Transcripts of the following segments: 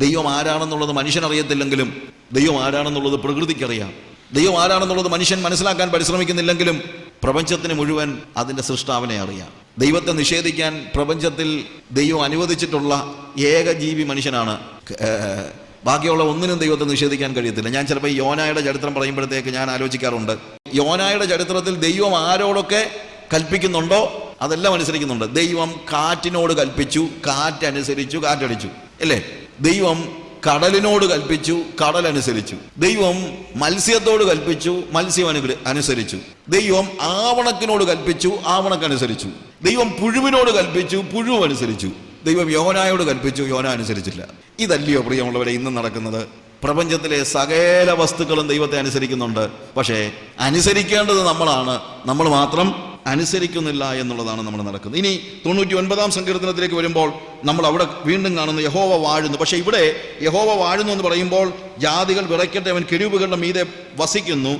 ദൈവം ആരാണെന്നുള്ളത് മനുഷ്യനറിയത്തില്ലെങ്കിലും ദൈവം ആരാണെന്നുള്ളത് പ്രകൃതിക്കറിയാം. ദൈവം ആരാണെന്നുള്ളത് മനുഷ്യൻ മനസ്സിലാക്കാൻ പരിശ്രമിക്കുന്നില്ലെങ്കിലും പ്രപഞ്ചത്തിന് മുഴുവൻ അതിന്റെ സൃഷ്ടാവിനെ അറിയാം. ദൈവത്തെ നിഷേധിക്കാൻ പ്രപഞ്ചത്തിൽ ദൈവം അനുവദിച്ചിട്ടുള്ള ഏക ജീവി മനുഷ്യനാണ് ബാക്കിയുള്ള ഒന്നിനും ദൈവത്തെ നിഷേധിക്കാൻ കഴിയത്തില്ല. ഞാൻ ചിലപ്പോൾ യോനായുടെ ചരിത്രം പറയുമ്പോഴത്തേക്ക് ഞാൻ ആലോചിക്കാറുണ്ട്. യോനായുടെ ചരിത്രത്തിൽ ദൈവം ആരോടൊക്കെ കൽപ്പിക്കുന്നുണ്ടോ? അതെല്ലാം അനുസരിക്കുന്നുണ്ട്. ദൈവം കാറ്റിനോട് കൽപ്പിച്ചു കാറ്റനുസരിച്ചു കാറ്റടിച്ചു. അല്ലേ? ദൈവം കടലിനോട് കൽപ്പിച്ചു കടൽ അനുസരിച്ചു. ദൈവം മത്സ്യത്തോട് കൽപ്പിച്ചു മത്സ്യം അനുസരിച്ചു. ദൈവം ആവണക്കിനോട് കൽപ്പിച്ചു ആവണക്കനുസരിച്ചു ദൈവം പുഴുവിനോട് കൽപ്പിച്ചു പുഴു അനുസരിച്ചു. ദൈവം യോനായോട് കൽപ്പിച്ചു യോന അനുസരിച്ചില്ല. ഇതല്ലയോ പ്രിയമുള്ളവരെ ഇന്ന് നടക്കുന്നത്? പ്രപഞ്ചത്തിലെ സകല വസ്തുക്കളും ദൈവത്തെ അനുസരിക്കുന്നുണ്ട്. പക്ഷേ അനുസരിക്കേണ്ടത് നമ്മളാണ്. നമ്മൾ മാത്രം അനുസരിക്കുന്നില്ല എന്നുള്ളതാണ് നമ്മൾ നടക്കുന്നത്. ഇനി തൊണ്ണൂറ്റി ഒൻപതാം സങ്കീർത്തനത്തിലേക്ക് വരുമ്പോൾ നമ്മൾ അവിടെ വീണ്ടും കാണുന്നു യഹോവ വാഴുന്നു. പക്ഷെ ഇവിടെ യഹോവ വാഴുന്നു എന്ന് പറയുമ്പോൾ ജാതികൾ വിറയ്ക്കട്ടെ അവൻ കിഴിവുകളുടെ മീതെ വസിക്കുന്നു.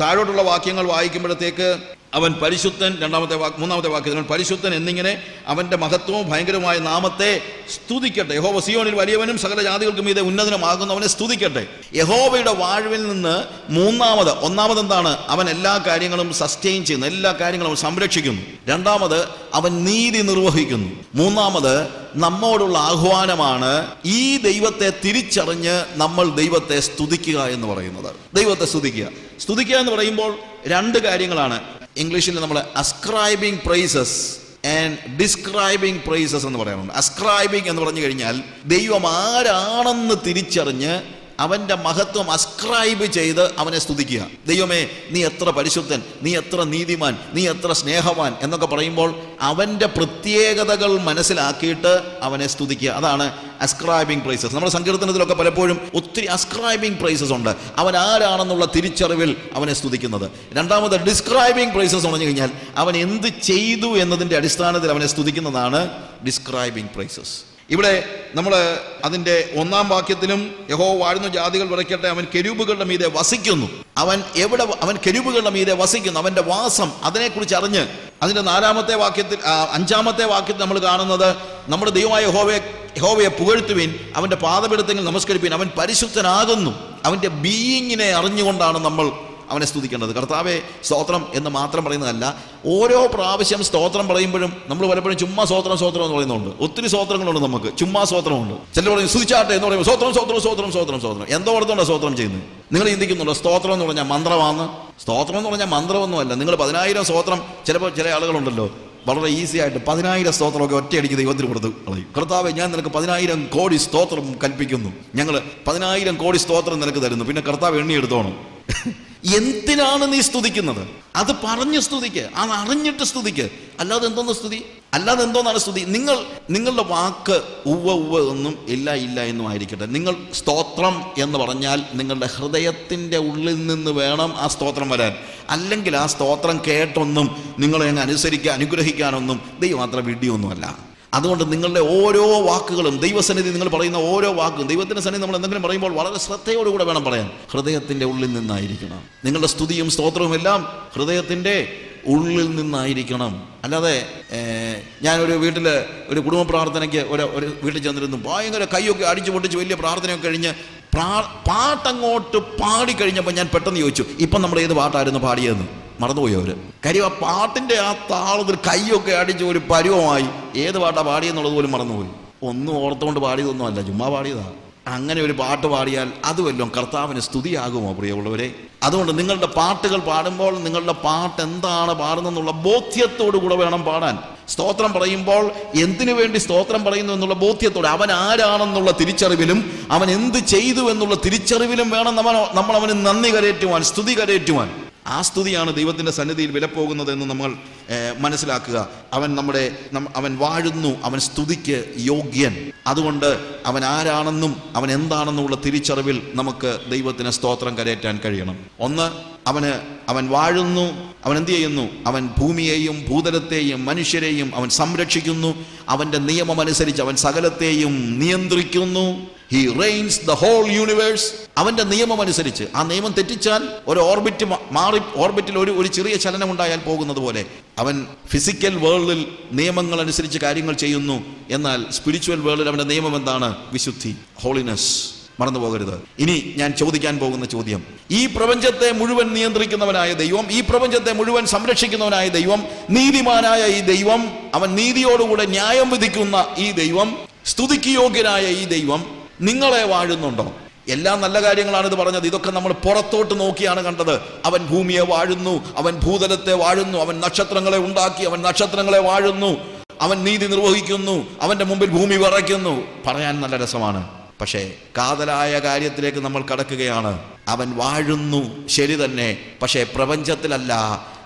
താഴോട്ടുള്ള വാക്യങ്ങൾ വായിക്കുമ്പോഴത്തേക്ക് അവൻ പരിശുദ്ധൻ രണ്ടാമത്തെ വാക്ക് മൂന്നാമത്തെ വാക്ക് അവൻ പരിശുദ്ധൻ എന്നിങ്ങനെ അവന്റെ മഹത്വവും ഭയങ്കരമായ നാമത്തെ സ്തുതിക്കട്ടെ. യഹോവ സിയോനിൽ വലിയവനും സകല ജാതികൾക്കും ഇത് ഉന്നതനമാകുന്നവനെ സ്തുതിക്കട്ടെ. യഹോവയുടെ വാഴ്വിൽ നിന്ന് മൂന്നാമത് ഒന്നാമത് എന്താണ് അവൻ എല്ലാ കാര്യങ്ങളും സസ്റ്റെയിൻ ചെയ്യുന്നു. എല്ലാ കാര്യങ്ങളും സംരക്ഷിക്കുന്നു. രണ്ടാമത് അവൻ നീതി നിർവഹിക്കുന്നു. മൂന്നാമത് നമ്മോടുള്ള ആഹ്വാനമാണ് ഈ ദൈവത്തെ തിരിച്ചറിഞ്ഞ് നമ്മൾ ദൈവത്തെ സ്തുതിക്കുക എന്ന് പറയുന്നത്. ദൈവത്തെ സ്തുതിക്കുക. സ്തുതിക്കുക എന്ന് പറയുമ്പോൾ രണ്ട് കാര്യങ്ങളാണ്. ഇംഗ്ലീഷിൽ നമ്മൾ ascribing prices and describing prices എന്ന് പറയാറുണ്ട്. അസ്ക്രൈബിങ് എന്ന് പറഞ്ഞു കഴിഞ്ഞാൽ ദൈവം ആരാണെന്ന് തിരിച്ചറിഞ്ഞ് അവന്റെ മഹത്വം അസ്ക്രൈബ് ചെയ്ത് അവനെ സ്തുതിക്കുക. ദൈവമേ നീ എത്ര പരിശുദ്ധൻ നീ എത്ര നീതിമാൻ നീ എത്ര സ്നേഹവാൻ എന്നൊക്കെ പറയുമ്പോൾ അവന്റെ പ്രത്യേകതകൾ മനസ്സിലാക്കിയിട്ട് അവനെ സ്തുതിക്കുക. അതാണ് അസ്ക്രൈബിംഗ് പ്രൈസസ് നമ്മുടെ സങ്കീർത്തനത്തിലൊക്കെ പലപ്പോഴും ഒത്തിരി അസ്ക്രൈബിംഗ് പ്രൈസസ് ഉണ്ട്. അവൻ ആരാണെന്നുള്ള തിരിച്ചറിവിൽ അവനെ സ്തുതിക്കുന്നത്. രണ്ടാമത് ഡിസ്ക്രൈബിംഗ് പ്രൈസസ് പറഞ്ഞു കഴിഞ്ഞാൽ അവൻ എന്ത് ചെയ്തു എന്നതിന്റെ അടിസ്ഥാനത്തിൽ അവനെ സ്തുതിക്കുന്നതാണ് ഡിസ്ക്രൈബിംഗ് പ്രൈസസ് ഇവിടെ നമ്മൾ അതിന്റെ ഒന്നാം വാക്യത്തിലും യഹോ വാഴുന്ന ജാതികൾ വിറയ്ക്കട്ടെ അവൻ കെരൂബുകളുടെ മീതെ വസിക്കുന്നു. അവൻ എവിടെ അവൻ കെരൂബുകളുടെ മീതെ വസിക്കുന്നു അവന്റെ വാസം അതിനെക്കുറിച്ച് അറിഞ്ഞ്. അതിന്റെ നാലാമത്തെ വാക്യത്തിൽ അഞ്ചാമത്തെ വാക്യത്തിൽ നമ്മൾ കാണുന്നത് നമ്മുടെ ദൈവമായ യഹോവയെ യഹോവയെ പുകഴ്ത്തുവിൻ അവന്റെ പാദപീഠത്തെങ്കിൽ നമസ്കരിപ്പിൻ അവൻ പരിശുദ്ധനാകുന്നു. അവന്റെ ബീയിങ്ങിനെ അറിഞ്ഞുകൊണ്ടാണ് നമ്മൾ അവനെ സ്തുതിക്കേണ്ടത്. കർത്താവെ സ്തോത്രം എന്ന് മാത്രം പറയുന്നതല്ല ഓരോ പ്രാവശ്യം സ്തോത്രം പറയുമ്പോഴും നമ്മൾ പലപ്പോഴും ചുമ്മാ സ്തോത്രം സ്തോത്രം എന്ന് പറയുന്നുണ്ട്. ഒത്തിരി സ്തോത്രങ്ങളുണ്ട് നമുക്ക്. ചുമ്മാ സ്തോത്രമുണ്ട്. ചിലർ പറയും സ്തുതിച്ചാട്ടെ എന്ന് പറയുമ്പോൾ സ്തോത്രം സ്തോത്രം സ്തോത്രം സ്തോത്രം സ്തോത്രം. എന്തോ ഓർത്തോണ്ടാണ് സ്തോത്രം ചെയ്യുന്നത്? നിങ്ങൾ ചിന്തിക്കുന്നുണ്ടോ? സ്തോത്രം എന്ന് പറഞ്ഞാൽ മന്ത്രമാണ് സ്തോത്രം എന്ന് പറഞ്ഞാൽ മന്ത്രമൊന്നുമല്ല. നിങ്ങൾ പതിനായിരം സ്തോത്രം ചിലപ്പോൾ ചില ആളുകളുണ്ടല്ലോ വളരെ ഈസി ആയിട്ട് പതിനായിരം സ്തോത്രമൊക്കെ ഒറ്റയടിക്ക് ദൈവത്തിന് കൊടുത്ത് കളയും. കർത്താവ് ഞാൻ നിനക്ക് പതിനായിരം കോടി സ്തോത്രം കൽപ്പിക്കുന്നു. ഞങ്ങൾ പതിനായിരം കോടി സ്തോത്രം നിനക്ക് തരുന്നു. പിന്നെ കർത്താവ് എണ്ണി എടുത്തോണം എന്തിനാണ് നീ സ്തുതിക്കുന്നത്? അത് പറഞ്ഞ് സ്തുതിക്ക് അത് അറിഞ്ഞിട്ട് സ്തുതിക്ക്. അല്ലാതെ എന്തോന്ന് സ്തുതി? അല്ലാതെ എന്തോന്നാണ് സ്തുതി? നിങ്ങൾ നിങ്ങളുടെ വാക്ക് ഉവ്വ ഉവ്വ എന്നും ഇല്ല ഇല്ല എന്നും ആയിരിക്കട്ടെ. നിങ്ങൾ സ്തോത്രം എന്ന് പറഞ്ഞാൽ നിങ്ങളുടെ ഹൃദയത്തിന്റെ ഉള്ളിൽ നിന്ന് വേണം ആ സ്തോത്രം വരാൻ. അല്ലെങ്കിൽ ആ സ്തോത്രം കേട്ടൊന്നും നിങ്ങളെ അങ്ങ് അനുസരിക്കാൻ അനുഗ്രഹിക്കാനൊന്നും ദൈവം അത്ര വിഡിയൊന്നുമല്ല അതുകൊണ്ട് നിങ്ങളുടെ ഓരോ വാക്കുകളും ദൈവസന്നിധി നിങ്ങൾ പറയുന്ന ഓരോ വാക്കും ദൈവത്തിന്റെ സന്നിധി നമ്മൾ എന്തെങ്കിലും പറയുമ്പോൾ വളരെ ശ്രദ്ധയോടുകൂടെ വേണം പറയാൻ. ഹൃദയത്തിന്റെ ഉള്ളിൽ നിന്നായിരിക്കണം. നിങ്ങളുടെ സ്തുതിയും സ്തോത്രവും എല്ലാം ഹൃദയത്തിന്റെ ഉള്ളിൽ നിന്നായിരിക്കണം. അല്ലാതെ ഞാനൊരു വീട്ടിൽ ഒരു കുടുംബ പ്രാർത്ഥനയ്ക്ക് ഒരു ഒരു വീട്ടിൽ ചെന്നിരുന്നു. ഭയങ്കര കൈയൊക്കെ അടിച്ചു പൊട്ടിച്ച് വലിയ പ്രാർത്ഥനയൊക്കെ കഴിഞ്ഞ് പ്രാ പാട്ടങ്ങോട്ട് പാടിക്കഴിഞ്ഞപ്പോൾ ഞാൻ പെട്ടെന്ന് ചോദിച്ചു ഇപ്പം നമ്മൾ ഏത് പാട്ടായിരുന്നു പാടിയതെന്ന്? മറന്നുപോയി അവർ. കാര്യം ആ പാട്ടിന്റെ ആ താളത്തിൽ കൈയൊക്കെ അടിച്ച് ഒരു പരുവമായി. ഏത് പാട്ടാ പാടിയെന്നുള്ളത് പോലും മറന്നുപോയി. ഒന്നും ഓർത്തുകൊണ്ട് പാടിയതൊന്നും അല്ല ചുമ്മാ പാടിയതാ. അങ്ങനെ ഒരു പാട്ട് പാടിയാൽ അത് വല്ലതും കർത്താവിന് സ്തുതിയാകുമോ പ്രിയമുള്ളവരെ? അതുകൊണ്ട് നിങ്ങളുടെ പാട്ടുകൾ പാടുമ്പോൾ നിങ്ങളുടെ പാട്ട് എന്താണ് പാടുന്നതെന്നുള്ള ബോധ്യത്തോടു കൂടെ വേണം പാടാൻ. സ്തോത്രം പറയുമ്പോൾ എന്തിനു വേണ്ടി സ്തോത്രം പറയുന്നു എന്നുള്ള ബോധ്യത്തോടെ അവൻ ആരാണെന്നുള്ള തിരിച്ചറിവിലും അവൻ എന്ത് ചെയ്തു എന്നുള്ള തിരിച്ചറിവിലും വേണം നമ്മൾ നമ്മൾ അവന് നന്ദി കരയേറ്റുവാൻ സ്തുതി കരയേറ്റുവാൻ. ആ സ്തുതിയാണ് ദൈവത്തിന്റെ സന്നിധിയിൽ വിലപ്പോകുന്നത് എന്ന് നമ്മൾ മനസ്സിലാക്കുക. അവൻ നമ്മുടെ അവൻ വാഴുന്നു അവൻ സ്തുതിക്ക് യോഗ്യൻ. അതുകൊണ്ട് അവൻ ആരാണെന്നും അവൻ എന്താണെന്നുമുള്ള തിരിച്ചറിവിൽ നമുക്ക് ദൈവത്തിന് സ്തോത്രം കരയറ്റാൻ കഴിയണം. ഒന്ന് അവന് അവൻ വാഴുന്നു അവൻ എന്ത് ചെയ്യുന്നു? അവൻ ഭൂമിയെയും ഭൂതലത്തെയും മനുഷ്യരെയും അവൻ സംരക്ഷിക്കുന്നു. അവന്റെ നിയമം അനുസരിച്ച് അവൻ സകലത്തെയും നിയന്ത്രിക്കുന്നു. He reigns the whole universe അവന്റെ നിയമം അനുസരിച്ച് ആ നിയമം തെറ്റിച്ചാൽ ഒരു ഓർബിറ്റ് മാറി ഓർബിറ്റിൽ ഒരു ഒരു ചെറിയ ചലനം ഉണ്ടായാൽ പോകുന്നത് പോലെ അവൻ ഫിസിക്കൽ വേൾഡിൽ നിയമങ്ങൾ അനുസരിച്ച് കാര്യങ്ങൾ ചെയ്യുന്നു. എന്നാൽ സ്പിരിച്വൽ വേൾഡിൽ അവന്റെ നിയമം എന്താണ്? വിശുദ്ധി ഹോളിനെസ് മറന്നു പോകരുത് ഇനി ഞാൻ ചോദിക്കാൻ പോകുന്ന ചോദ്യം. ഈ പ്രപഞ്ചത്തെ മുഴുവൻ നിയന്ത്രിക്കുന്നവനായ ദൈവം ഈ പ്രപഞ്ചത്തെ മുഴുവൻ സംരക്ഷിക്കുന്നവനായ ദൈവം നീതിമാനായ ഈ ദൈവം അവൻ നീതിയോടുകൂടെ ന്യായം വിധിക്കുന്ന ഈ ദൈവം സ്തുതിക്ക് യോഗ്യനായ ഈ ദൈവം നിങ്ങളെ വാഴുന്നുണ്ടോ? എല്ലാ നല്ല കാര്യങ്ങളാണ് ഇത് പറഞ്ഞത്. ഇതൊക്കെ നമ്മൾ പുറത്തോട്ട് നോക്കിയാണ് കണ്ടത്. അവൻ ഭൂമിയെ വാഴുന്നു അവൻ ഭൂതലത്തെ വാഴുന്നു അവൻ നക്ഷത്രങ്ങളെ ഉണ്ടാക്കി അവൻ നക്ഷത്രങ്ങളെ വാഴുന്നു അവൻ നീതി നിർവഹിക്കുന്നു അവന്റെ മുമ്പിൽ ഭൂമി വിറയ്ക്കുന്നു. പറയാൻ നല്ല രസമാണ്. പക്ഷേ കാതലായ കാര്യത്തിലേക്ക് നമ്മൾ കടക്കുകയാണ്. അവൻ വാഴുന്നു ശരി തന്നെ പക്ഷേ പ്രപഞ്ചത്തിലല്ല.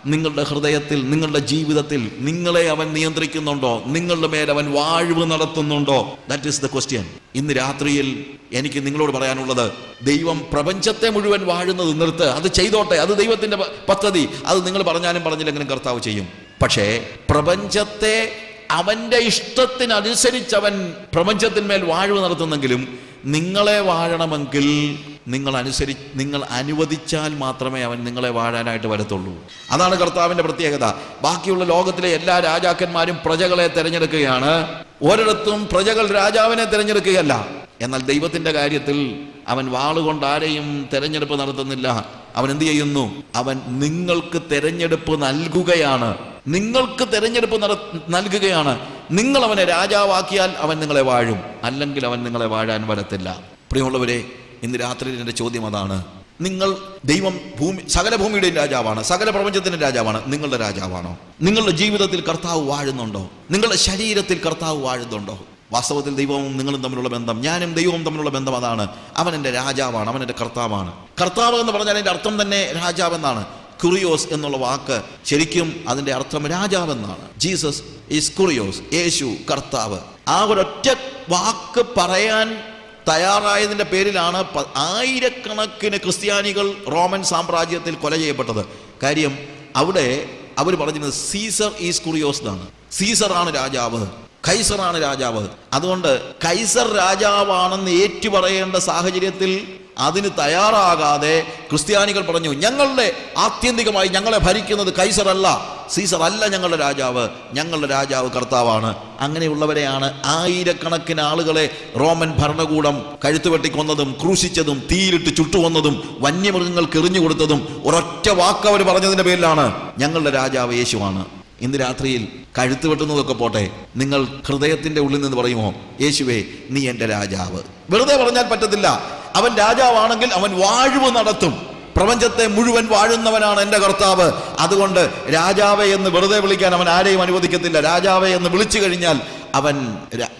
നിങ്ങളുടെ ഹൃദയത്തിൽ നിങ്ങളുടെ ജീവിതത്തിൽ നിങ്ങളെ അവൻ നിയന്ത്രിക്കുന്നുണ്ടോ? നിങ്ങളുടെ മേൽ അവൻ വാഴ്വ് നടത്തുന്നുണ്ടോ? ദാറ്റ് ഈസ് ദ ക്വസ്റ്റ്യൻ ഇന്ന് രാത്രിയിൽ എനിക്ക് നിങ്ങളോട് പറയാനുള്ളത് ദൈവം പ്രപഞ്ചത്തെ മുഴുവൻ വാഴുന്നത് നിർത്ത്. അത് ചെയ്തോട്ടെ അത് ദൈവത്തിന്റെ പദ്ധതി. അത് നിങ്ങൾ പറഞ്ഞാലും പറഞ്ഞില്ലെങ്കിലും കർത്താവ് ചെയ്യും. പക്ഷേ പ്രപഞ്ചത്തെ അവന്റെ ഇഷ്ടത്തിനനുസരിച്ച് അവൻ പ്രപഞ്ചത്തിന്മേൽ വാഴ്വ് നടത്തുന്നെങ്കിലും നിങ്ങളെ വാഴണമെങ്കിൽ നിങ്ങൾ അനുസരി നിങ്ങൾ അനുവദിച്ചാൽ മാത്രമേ അവൻ നിങ്ങളെ വാഴാനായിട്ട് വരത്തുള്ളൂ. അതാണ് കർത്താവിന്റെ പ്രത്യേകത. ബാക്കിയുള്ള ലോകത്തിലെ എല്ലാ രാജാക്കന്മാരും പ്രജകളെ തിരഞ്ഞെടുക്കുകയാണ്. ഒരിടത്തും പ്രജകൾ രാജാവിനെ തിരഞ്ഞെടുക്കുകയല്ല. എന്നാൽ ദൈവത്തിന്റെ കാര്യത്തിൽ അവൻ വാളുകൊണ്ട് ആരെയും തിരഞ്ഞെടുപ്പ് നടത്തുന്നില്ല. അവൻ എന്ത് ചെയ്യുന്നു? അവൻ നിങ്ങൾക്ക് തെരഞ്ഞെടുപ്പ് നൽകുകയാണ്. നിങ്ങൾക്ക് തെരഞ്ഞെടുപ്പ് നൽകുകയാണ്. നിങ്ങൾ അവനെ രാജാവാക്കിയാൽ അവൻ നിങ്ങളെ വാഴും. അല്ലെങ്കിൽ അവൻ നിങ്ങളെ വാഴാൻ വരത്തില്ല. പ്രിയമുള്ളവരെ ഇന്ന് രാത്രി എന്റെ ചോദ്യം അതാണ്. നിങ്ങൾ ദൈവം ഭൂമി സകല ഭൂമിയുടെയും രാജാവാണ്. സകല പ്രപഞ്ചത്തിന്റെ രാജാവാണ്. നിങ്ങളുടെ രാജാവാണോ? നിങ്ങളുടെ ജീവിതത്തിൽ കർത്താവ് വാഴുന്നുണ്ടോ? നിങ്ങളുടെ ശരീരത്തിൽ കർത്താവ് വാഴുന്നുണ്ടോ? വാസ്തവത്തിൽ ദൈവവും നിങ്ങളും തമ്മിലുള്ള ബന്ധം ഞാനും ദൈവവും തമ്മിലുള്ള ബന്ധം അതാണ്. അവൻ എന്റെ രാജാവാണ് അവൻ എന്റെ കർത്താവാണ്. കർത്താവ് എന്ന് പറഞ്ഞാൽ എന്റെ അർത്ഥം തന്നെ രാജാവ് എന്നാണ്. കുറിയോസ് എന്നുള്ള വാക്ക് ശരിക്കും അതിന്റെ അർത്ഥം രാജാവെന്നാണ് ജീസസ് ഈസ് കുറിയോസ് യേശു കർത്താവ്. ആ ഒരൊറ്റ വാക്ക് പറയാൻ തയ്യാറായതിന്റെ പേരിലാണ് ആയിരക്കണക്കിന് ക്രിസ്ത്യാനികൾ റോമൻ സാമ്രാജ്യത്തിൽ കൊല ചെയ്യപ്പെട്ടത്. കാര്യം അവിടെ അവർ പറഞ്ഞിരുന്നത് സീസർ ഈസ് കുറിയോസ് എന്നാണ്. സീസറാണ് രാജാവ്. കൈസറാണ് രാജാവ്. അതുകൊണ്ട് കൈസർ രാജാവാണെന്ന് ഏറ്റുപറയേണ്ട സാഹചര്യത്തിൽ അതിന് തയ്യാറാകാതെ ക്രിസ്ത്യാനികൾ പറഞ്ഞു ഞങ്ങളുടെ ആത്യന്തികമായി ഞങ്ങളെ ഭരിക്കുന്നത് കൈസർ അല്ല സീസർ അല്ല ഞങ്ങളുടെ രാജാവ് ഞങ്ങളുടെ രാജാവ് കർത്താവാണ്. അങ്ങനെയുള്ളവരെയാണ് ആയിരക്കണക്കിന് ആളുകളെ റോമൻ ഭരണകൂടം കഴുത്തുവെട്ടിക്കൊന്നതും ക്രൂശിച്ചതും തീയിലിട്ട് ചുട്ടുവന്നതും വന്യമൃഗങ്ങൾക്ക് എറിഞ്ഞു കൊടുത്തതും ഒരൊറ്റ വാക്ക് അവർ പറഞ്ഞതിന്റെ പേരിലാണ് ഞങ്ങളുടെ രാജാവ് യേശുവാണ്. ഇന്ന് രാത്രിയിൽ കഴുത്ത് വെട്ടുന്നതൊക്കെ പോട്ടെ നിങ്ങൾ ഹൃദയത്തിന്റെ ഉള്ളിൽ നിന്ന് പറയുമോ യേശുവേ നീ എന്റെ രാജാവ്. വെറുതെ പറഞ്ഞാൽ പറ്റത്തില്ല. അവൻ രാജാവാണെങ്കിൽ അവൻ വാഴ്വ് നടത്തും. പ്രപഞ്ചത്തെ മുഴുവൻ വാഴുന്നവനാണ് എന്റെ കർത്താവ്. അതുകൊണ്ട് രാജാവെ എന്ന് വെറുതെ വിളിക്കാൻ അവൻ ആരെയും അനുവദിക്കത്തില്ല. രാജാവെ എന്ന് വിളിച്ചു കഴിഞ്ഞാൽ അവൻ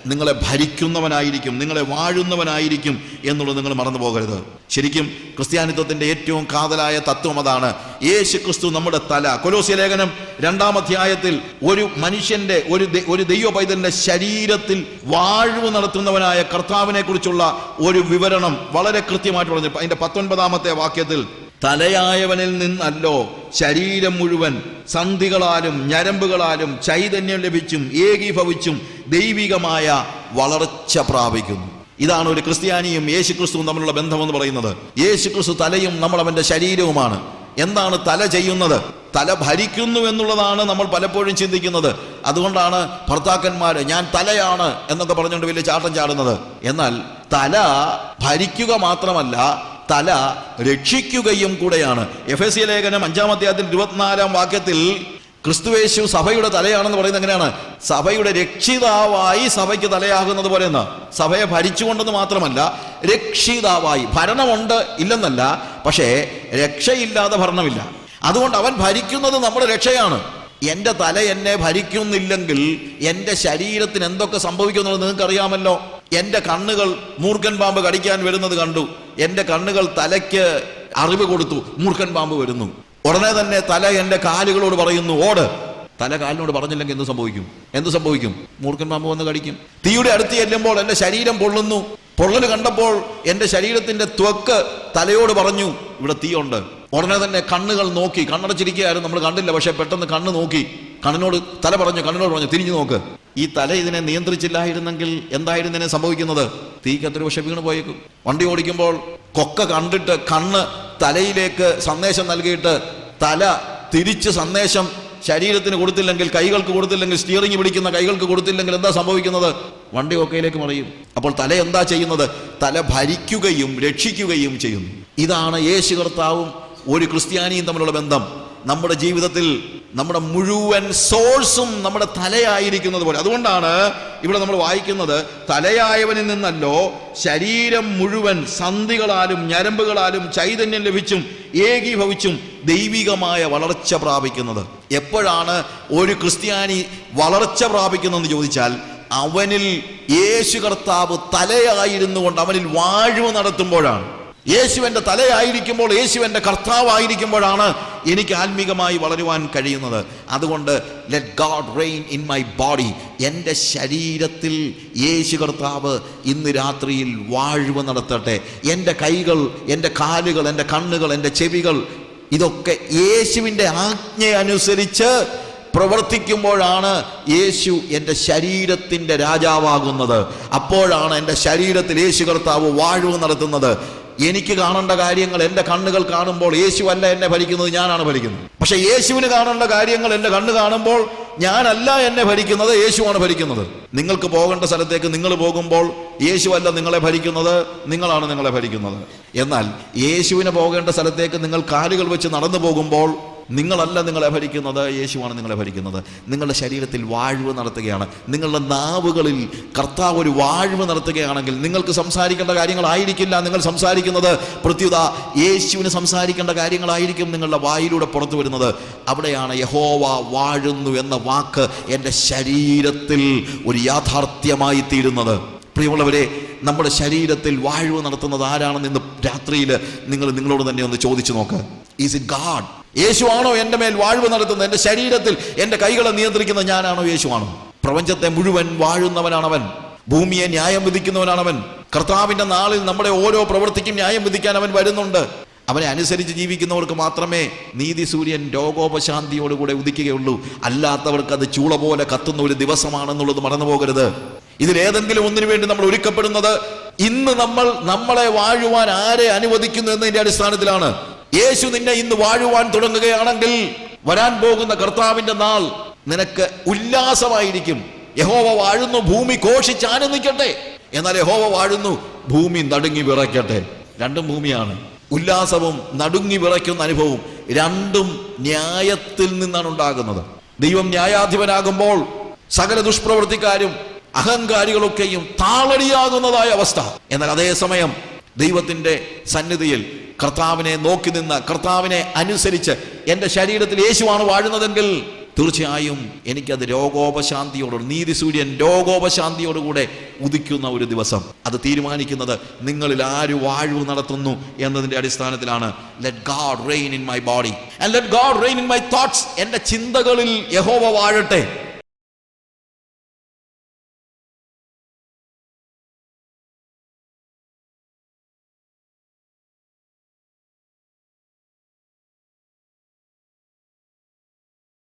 നിങ്ങളെ ഭരിക്കുന്നവനായിരിക്കും നിങ്ങളെ വാഴുന്നവനായിരിക്കും എന്നുള്ളത് നിങ്ങൾ മറന്നു പോകരുത്. ശരിക്കും ക്രിസ്ത്യാനിത്വത്തിന്റെ ഏറ്റവും കാതലായ തത്വം അതാണ് യേശു ക്രിസ്തു നമ്മുടെ തല. കൊലോസ്യ ലേഖനം രണ്ടാം അധ്യായത്തിൽ ഒരു മനുഷ്യന്റെ ഒരു ഒരു ദൈവ ശരീരത്തിൽ വാഴ്വ് നടത്തുന്നവനായ കർത്താവിനെ കുറിച്ചുള്ള ഒരു വിവരണം വളരെ കൃത്യമായിട്ട് പറഞ്ഞു. അതിന്റെ പത്തൊൻപതാമത്തെ വാക്യത്തിൽ തലയായവനിൽ നിന്നല്ലോ ശരീരം മുഴുവൻ സന്ധികളാലും ഞരമ്പുകളാലും ചൈതന്യം ലഭിച്ചും ഏകീഭവിച്ചും ദൈവികമായ വളർച്ച പ്രാപിക്കുന്നു. ഇതാണ് ഒരു ക്രിസ്ത്യാനിയും യേശു ക്രിസ്തുവും തമ്മിലുള്ള ബന്ധമെന്ന് പറയുന്നത്. യേശു ക്രിസ്തു തലയും നമ്മൾ അവന്റെ ശരീരവുമാണ്. എന്താണ് തല ചെയ്യുന്നത്? തല ഭരിക്കുന്നു എന്നുള്ളതാണ് നമ്മൾ പലപ്പോഴും ചിന്തിക്കുന്നത്. അതുകൊണ്ടാണ് ഭർത്താക്കന്മാർ ഞാൻ തലയാണ് എന്നൊക്കെ പറഞ്ഞുകൊണ്ട് വലിയ ചാട്ടം ചാടുന്നത്. എന്നാൽ തല ഭരിക്കുക മാത്രമല്ല തല രക്ഷിക്കുകയും കൂടെയാണ്. എഫ് എസ് സി ലേഖനം അഞ്ചാം അധ്യായത്തിൽ ഇരുപത്തിനാലാം വാക്യത്തിൽ ക്രിസ്തുവേശു സഭയുടെ തലയാണെന്ന് പറയുന്നത് എങ്ങനെയാണ്? സഭയുടെ രക്ഷിതാവായി സഭയ്ക്ക് തലയാകുന്നത് പോലെ എന്ന് സഭയെ ഭരിച്ചുകൊണ്ടെന്ന് മാത്രമല്ല രക്ഷിതാവായി. ഭരണമുണ്ട് ഇല്ലെന്നല്ല പക്ഷേ രക്ഷയില്ലാതെ ഭരണമില്ല. അതുകൊണ്ട് അവൻ ഭരിക്കുന്നത് നമ്മുടെ രക്ഷയാണ്. എന്റെ തല എന്നെ ഭരിക്കുന്നില്ലെങ്കിൽ എന്റെ ശരീരത്തിന് എന്തൊക്കെ സംഭവിക്കുന്നുള്ളത് നിങ്ങൾക്ക് അറിയാമല്ലോ എന്റെ കണ്ണുകൾ മൂർഖൻ പാമ്പ് കടിക്കാൻ വരുന്നത് കണ്ടു. എന്റെ കണ്ണുകൾ തലയ്ക്ക് അറിവ് കൊടുത്തു. മൂർഖൻ പാമ്പ് വരുന്നു. ഉടനെ തന്നെ തല എന്റെ കാലുകളോട് പറയുന്നു ഓട്. തല കാലിനോട് പറഞ്ഞില്ലെങ്കിൽ എന്ത് സംഭവിക്കും? എന്ത് സംഭവിക്കും? മൂർഖൻ പാമ്പ് വന്ന് കടിക്കും. തീയുടെ അടുത്ത് ചെല്ലുമ്പോൾ എന്റെ ശരീരം പൊള്ളുന്നു. പൊള്ളൽ കണ്ടപ്പോൾ എന്റെ ശരീരത്തിന്റെ ത്വക്ക് തലയോട് പറഞ്ഞു ഇവിടെ തീയുണ്ട്. ഉടനെ തന്നെ കണ്ണുകൾ നോക്കി. കണ്ണടച്ചിരിക്കുകയായിരുന്നു. നമ്മൾ കണ്ടില്ല പക്ഷെ പെട്ടെന്ന് കണ്ണ് നോക്കി. കണ്ണിനോട് തല പറഞ്ഞു കണ്ണിനോട് പറഞ്ഞു തിരിഞ്ഞു നോക്ക്. ഈ തല ഇതിനെ നിയന്ത്രിച്ചില്ലായിരുന്നെങ്കിൽ എന്തായിരുന്നു ഇതിനെ സംഭവിക്കുന്നത്? തീക്കത്തൊരു പക്ഷെ വീണ് പോയേക്കും വണ്ടി ഓടിക്കുമ്പോൾ കൊക്ക കണ്ടിട്ട് കണ്ണ് തലയിലേക്ക് സന്ദേശം നൽകിയിട്ട് തല തിരിച്ച് സന്ദേശം ശരീരത്തിന് കൊടുത്തില്ലെങ്കിൽ കൈകൾക്ക് കൊടുത്തില്ലെങ്കിൽ സ്റ്റിയറിംഗ് പിടിക്കുന്ന കൈകൾക്ക് കൊടുത്തില്ലെങ്കിൽ എന്താ സംഭവിക്കുന്നത്? വണ്ടി ഒക്കയിലേക്ക് മറിയും. അപ്പോൾ തല എന്താ ചെയ്യുന്നത്? തല ഭരിക്കുകയും രക്ഷിക്കുകയും ചെയ്യുന്നു. ഇതാണ് യേശു കർത്താവും ഒരു ക്രിസ്ത്യാനിയും തമ്മിലുള്ള ബന്ധം. നമ്മുടെ ജീവിതത്തിൽ നമ്മുടെ മുഴുവൻ സോഴ്സും നമ്മുടെ തലയായിരിക്കുന്നത് പോലെ. അതുകൊണ്ടാണ് ഇവിടെ നമ്മൾ വായിക്കുന്നത് തലയായവനിൽ നിന്നല്ലോ ശരീരം മുഴുവൻ സന്ധികളാലും ഞരമ്പുകളാലും ചൈതന്യം ലഭിച്ചും ഏകീഭവിച്ചും ദൈവികമായ വളർച്ച പ്രാപിക്കുന്നത്. എപ്പോഴാണ് ഒരു ക്രിസ്ത്യാനി വളർച്ച പ്രാപിക്കുന്നതെന്ന് ചോദിച്ചാൽ അവനിൽ യേശു കർത്താവ് തലയായിരുന്നു കൊണ്ട് അവനിൽ വാഴ്വ് നടത്തുമ്പോഴാണ്. യേശുവിന്റെ തലയായിരിക്കുമ്പോൾ യേശുവിന്റെ കർത്താവായിരിക്കുമ്പോഴാണ് എനിക്ക് ആത്മീകമായി വളരുവാൻ കഴിയുന്നത്. അതുകൊണ്ട് let God reign in my body എന്റെ ശരീരത്തിൽ യേശു കർത്താവ് ഇന്ന് രാത്രിയിൽ വാഴ്വ് നടത്തട്ടെ. എന്റെ കൈകൾ എന്റെ കാലുകൾ എന്റെ കണ്ണുകൾ എന്റെ ചെവികൾ ഇതൊക്കെ യേശുവിന്റെ ആജ്ഞ അനുസരിച്ച് പ്രവർത്തിക്കുമ്പോഴാണ് യേശു എന്റെ ശരീരത്തിന്റെ രാജാവാകുന്നത്. അപ്പോഴാണ് എന്റെ ശരീരത്തിൽ യേശു കർത്താവ് വാഴ്വ് നടത്തുന്നത്. എനിക്ക് കാണേണ്ട കാര്യങ്ങൾ എന്റെ കണ്ണുകൾ കാണുമ്പോൾ യേശു അല്ല എന്നെ ഭരിക്കുന്നത് ഞാനാണ് ഭരിക്കുന്നത്. പക്ഷെ യേശുവിന് കാണേണ്ട കാര്യങ്ങൾ എന്റെ കണ്ണ് കാണുമ്പോൾ ഞാനല്ല എന്നെ ഭരിക്കുന്നത് യേശുവാണ് ഭരിക്കുന്നത്. നിങ്ങൾക്ക് പോകേണ്ട സ്ഥലത്തേക്ക് നിങ്ങൾ പോകുമ്പോൾ യേശു അല്ല നിങ്ങളെ ഭരിക്കുന്നത് നിങ്ങളാണ് നിങ്ങളെ ഭരിക്കുന്നത്. എന്നാൽ യേശുവിന് പോകേണ്ട സ്ഥലത്തേക്ക് നിങ്ങൾ കാലുകൾ വെച്ച് നടന്നു പോകുമ്പോൾ നിങ്ങളല്ല നിങ്ങളെ ഭരിക്കുന്നത് യേശുവാണ് നിങ്ങളെ ഭരിക്കുന്നത്. നിങ്ങളുടെ ശരീരത്തിൽ വാഴ്വ് നടത്തുകയാണ്. നിങ്ങളുടെ നാവുകളിൽ കർത്താവ് ഒരു വാഴ്വ് നടത്തുകയാണെങ്കിൽ നിങ്ങൾക്ക് സംസാരിക്കേണ്ട കാര്യങ്ങളായിരിക്കില്ല. നിങ്ങൾ സംസാരിക്കുന്നത് പ്രത്യുത യേശുവിന് സംസാരിക്കേണ്ട കാര്യങ്ങളായിരിക്കും നിങ്ങളുടെ വായിലൂടെ പുറത്തു വരുന്നത്. അവിടെയാണ് യഹോവ വാഴുന്നു എന്ന വാക്ക് എന്റെ ശരീരത്തിൽ ഒരു യാഥാർത്ഥ്യമായി തീരുന്നത്. പ്രിയമുള്ളവരെ നമ്മുടെ ശരീരത്തിൽ വാഴ്വ് നടത്തുന്നത് ആരാണെന്ന് ഇന്ന് രാത്രിയിൽ നിങ്ങൾ നിങ്ങളോട് തന്നെ ഒന്ന് ചോദിച്ചു നോക്ക്. ഈസ് ഇറ്റ് ഗാഡ് യേശുവാണോ എന്റെ മേൽ വാഴ്വ് നടത്തുന്നത്? എന്റെ ശരീരത്തിൽ എന്റെ കൈകളെ നിയന്ത്രിക്കുന്ന ഞാനാണോ യേശുവാണോ? പ്രപഞ്ചത്തെ മുഴുവൻ വാഴുന്നവനാണവൻ. ഭൂമിയെ ന്യായം വിധിക്കുന്നവനാണവൻ. കർത്താവിന്റെ നാളിൽ നമ്മുടെ ഓരോ പ്രവൃത്തിക്കും ന്യായം വിധിക്കാൻ അവൻ വരുന്നുണ്ട്. അവനെ അനുസരിച്ച് ജീവിക്കുന്നവർക്ക് മാത്രമേ നീതി സൂര്യൻ രോഗോപശാന്തിയോടുകൂടെ ഉദിക്കുകയുള്ളൂ. അല്ലാത്തവർക്ക് അത് ചൂള പോലെ കത്തുന്ന ഒരു ദിവസമാണെന്നുള്ളത് മറന്നു പോകരുത്. ഇതിലേതെങ്കിലും ഒന്നിനു വേണ്ടി നമ്മൾ ഒരുക്കപ്പെടുന്നത് ഇന്ന് നമ്മൾ നമ്മളെ വാഴുവാൻ ആരെ അനുവദിക്കുന്നു എന്നതിന്റെ അടിസ്ഥാനത്തിലാണ്. യേശു നിന്നെ ഇന്ന് വാഴുവാൻ തുടങ്ങുകയാണെങ്കിൽ വരാൻ പോകുന്ന കർത്താവിന്റെ നാൾ നിനക്ക് ഉല്ലാസമായിരിക്കും. യഹോവ വാഴുന്നു ഭൂമി ഘോഷിച്ച് ആനന്ദിക്കട്ടെ. എന്നാൽ യഹോവ വാഴുന്നു ഭൂമി നടുങ്ങി വിറയ്ക്കട്ടെ. രണ്ടും ഭൂമിയാണ്. ഉല്ലാസവും നടുങ്ങി വിറയ്ക്കുന്ന അനുഭവവും രണ്ടും ന്യായത്തിൽ നിന്നാണ് ഉണ്ടാകുന്നത്. ദൈവം ന്യായാധിപനാകുമ്പോൾ സകല ദുഷ്പ്രവൃത്തിക്കാരും അഹങ്കാരികളൊക്കെയും താളടിയാകുന്നതായ അവസ്ഥ. എന്നാൽ അതേസമയം ദൈവത്തിന്റെ സന്നിധിയിൽ കർത്താവിനെ നോക്കി നിന്ന് കർത്താവിനെ അനുസരിച്ച് എന്റെ ശരീരത്തിൽ യേശുവാണ് വാഴുന്നതെങ്കിൽ തീർച്ചയായും എനിക്കത് രോഗോപശാന്തിയോട് നീതി സൂര്യൻ രോഗോപശാന്തിയോടുകൂടെ ഉദിക്കുന്ന ഒരു ദിവസം. അത് തീരുമാനിക്കുന്നത് നിങ്ങളിൽ ആര് വാഴ്വ് നടത്തുന്നു എന്നതിന്റെ അടിസ്ഥാനത്തിലാണ് let God reign in my body and let God reign in my thoughts എന്റെ ചിന്തകളിൽ യഹോവ വാഴട്ടെ.